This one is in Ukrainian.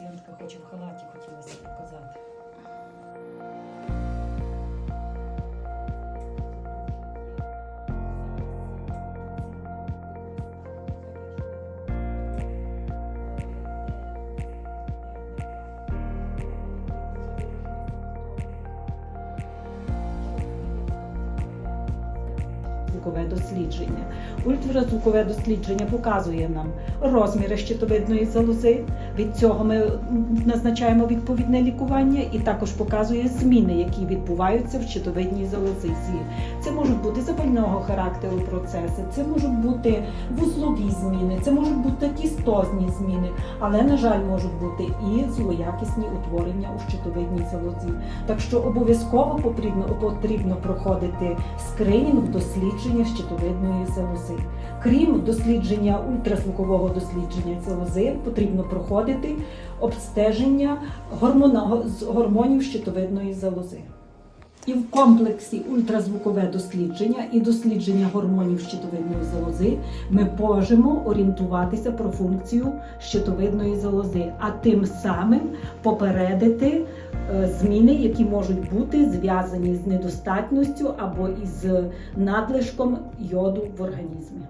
пацієнтка хоче в халаті, хотілося показати. Звукове дослідження. Ультразвукове дослідження показує нам розміри щитовидної залози. Від цього ми назначаємо відповідне лікування і також показує зміни, які відбуваються в щитовидній залозі. Це можуть бути запального характеру процеси, це можуть бути вузлові зміни, це можуть бути кістозні зміни, але, на жаль, можуть бути і злоякісні утворення у щитовидній залозі. Так що обов'язково потрібно, потрібно проходити скринінг дослідження щитовидної залози. Крім дослідження ультразвукового дослідження залози, потрібно проходити обстеження гормонів щитовидної залози. І в комплексі ультразвукове дослідження і дослідження гормонів щитовидної залози ми можемо орієнтуватися про функцію щитовидної залози, а тим самим попередити зміни, які можуть бути зв'язані з недостатністю або із надлишком йоду в організмі.